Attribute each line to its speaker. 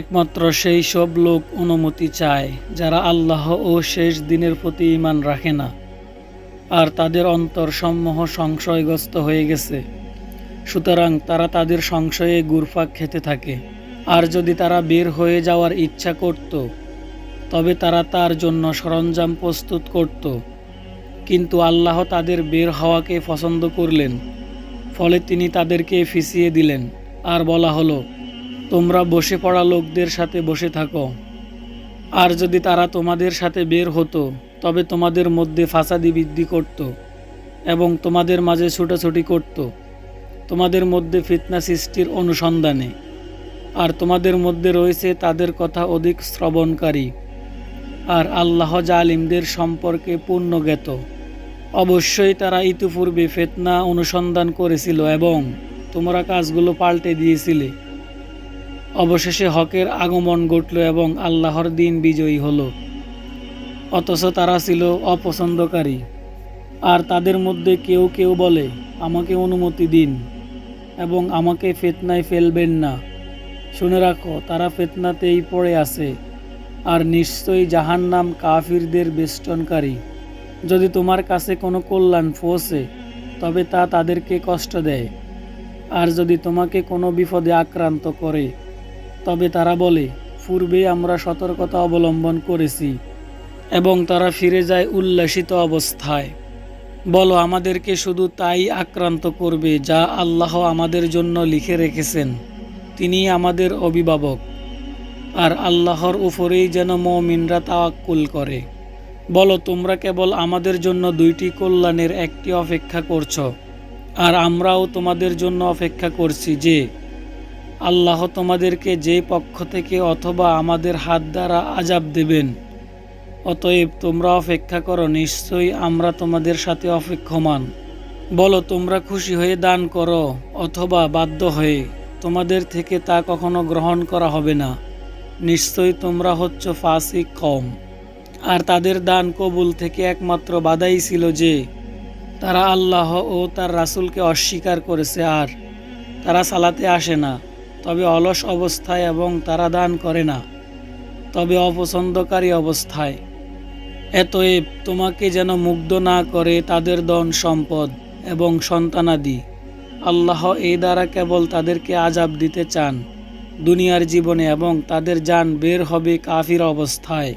Speaker 1: একমাত্র সেই সব লোক অনুমতি চায়, যারা আল্লাহ ও শেষ দিনের প্রতি ইমান রাখে না, আর তাদের অন্তর সমূহ সংশয়গ্রস্ত হয়ে গেছে। সুতরাং তারা তাদের সংশয়ে গুরফাক খেতে থাকে। আর যদি তারা বের হয়ে যাওয়ার ইচ্ছা করত, তবে তারা তার জন্য সরঞ্জাম প্রস্তুত করত। কিন্তু আল্লাহ তাদের বের হওয়াকে পছন্দ করলেন, ফলে তিনি তাদেরকে ফিসিয়ে দিলেন। আর বলা হলো তোমরা বসে পড়া লোকদের সাথে বসে থাকো। আর যদি তারা তোমাদের সাথে বের হতো, তবে তোমাদের মধ্যে ফাসাদি বৃদ্ধি করত এবং তোমাদের মাঝে ছোটাছুটি করত। তোমাদের মধ্যে ফিতনা সৃষ্টির অনুসন্ধানে। আর তোমাদের মধ্যে রয়েছে তাদের কথা অধিক শ্রবণকারী। আর আল্লাহ জালিমদের সম্পর্কে পূর্ণ জ্ঞাত অবশ্যই তারা ইতিপূর্বে ফেতনা অনুসন্ধান করেছিল এবং তোমরা কাজগুলো পাল্টে দিয়েছিলে। অবশেষে হকের আগমন ঘটল এবং আল্লাহর দিন বিজয়ী হলো। অথচ তারা ছিল অপছন্দকারী। আর তাদের মধ্যে কেউ কেউ বলে, আমাকে অনুমতি দিন এবং আমাকে ফেতনায় ফেলবেন না। শুনে রাখো, তারা ফেতনাতেই পড়ে আছে। আর নিশ্চয়ই জাহান নাম কাফিরদের বেষ্টনকারী। যদি তোমার কাছে কোনো কল্যাণ পৌঁছে তবে তা তাদেরকে কষ্ট দেয়। আর যদি তোমাকে কোনো বিপদে আক্রান্ত করে তবে তারা বলে, পূর্বে আমরা সতর্কতা অবলম্বন করেছি এবং তারা ফিরে যায় উল্লাসিত অবস্থায়। বলো, আমাদেরকে শুধু তাই আক্রান্ত করবে যা আল্লাহ আমাদের জন্য লিখে রেখেছেন। তিনি আমাদের অভিভাবক। আর আল্লাহর উপরেই যেন মমিনরা তাওয়াক্কুল করে। বলো, তোমরা কেবল আমাদের জন্য দুইটি কল্যাণের একটি অপেক্ষা করছ। আর আমরাও তোমাদের জন্য অপেক্ষা করছি যে আল্লাহ তোমাদেরকে যে পক্ষ থেকে অথবা আমাদের হাত দ্বারা আজাব দেবেন। অতএব তোমরা অপেক্ষা করো, নিশ্চয়ই আমরা তোমাদের সাথে অপেক্ষমান। বলো, তোমরা খুশি হয়ে দান করো অথবা বাধ্য হয়ে। তোমাদের থেকে তা কখনো গ্রহণ করা হবে না। নিশ্চয়ই তোমরা হচ্ছ ফাসিক কম আর তাদের দান কবুল থেকে একমাত্র বাধাই ছিল যে, তারা আল্লাহ ও তার রাসূলকে অস্বীকার করেছে। আর তারা সালাতে আসে না। তবে অলস অবস্থায় এবং তারা দান করে না, তবে অপছন্দকারী অবস্থায়। এতএব তোমাকে যেন মুগ্ধ না করে তাদের দন সম্পদ এবং সন্তানাদি। আল্লাহ এই দ্বারা কেবল তাদেরকে আজাব দিতে চান, দুনিয়ার জীবনে এবং তাদের যান বের হবে কাফির অবস্থায়।